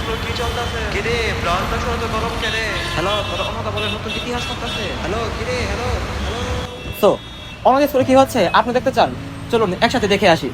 School কি চলতেছে? কিরে ব্লাড প্রেশার তো গরম কেনে? হ্যালো তোর অনকা বলে নতুন ইতিহাস করতেছে। হ্যালো কিরে হ্যালো অনেক স্কুলে কি হচ্ছে? আপনি দেখতে চান? চলুন একসাথে দেখে আসি।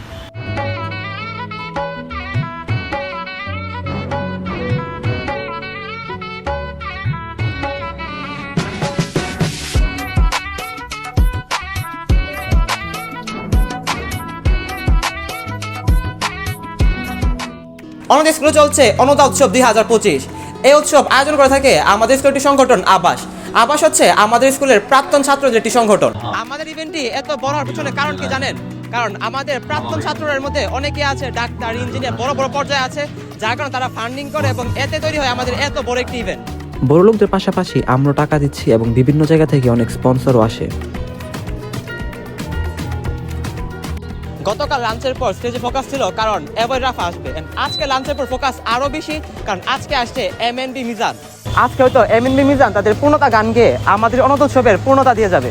আমাদের স্কুলে চলছে অনদা উৎসব দুই হাজার পঁচিশ। এই উৎসব আয়োজন করে থাকে আমাদের স্কুলের একটি সংগঠন, আবাস। আবাস হচ্ছে আমাদের স্কুলের প্রাক্তন ছাত্রদের একটি সংগঠন। আমাদের ইভেন্টটি এত বড় হওয়ার পিছনে কারণ কি জানেন? কারণ আমাদের প্রাক্তন ছাত্রদের মধ্যে অনেকে আছে, ডাক্তার, ইঞ্জিনিয়ার, বড় বড় পর্যায়ে আছে, যার কারণে তারা ফান্ডিং করে এবং এতে তৈরি হয় আমাদের এত বড় একটি ইভেন্ট বড় লোকদের পাশাপাশি আমরা টাকা দিচ্ছি এবং বিভিন্ন জায়গা থেকে অনেক স্পন্সরও আসে। গতকাল লাঞ্চের পর স্টেজে ফোকাস ছিল কারণ এবার রাফা আসবে। আজকে লাঞ্চের পর ফোকাস আরও বেশি, কারণ আজকে আসছে এম এন বি মিজান। আজকে হয়তো এম এন বি মিজান তাদের পূর্ণতা গান গেয়ে আমাদের অনন্ত উৎসবের পূর্ণতা দিয়ে যাবে।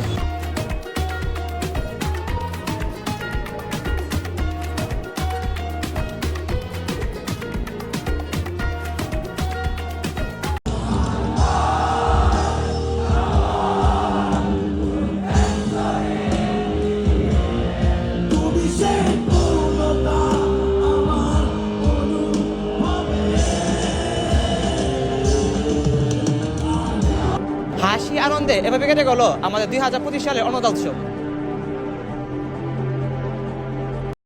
হাসি আনন্দে এভাবে কেটে গেল আমাদের দুই হাজার পঁচিশ সালের অন্নদা উৎসব